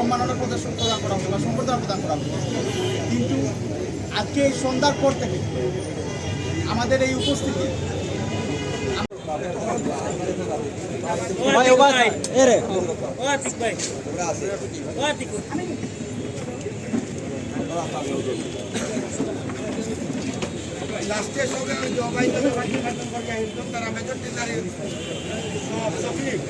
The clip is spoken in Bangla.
সম্মাননা প্রদর্শন প্রদান করা হবে বা সম্বর্ধনা প্রদান করা হবে। কিন্তু আজকে এই সন্ধ্যার পর থেকে আমাদের এই উপস্থিতি লাস্টে সবে জবাই করে তারা সফিক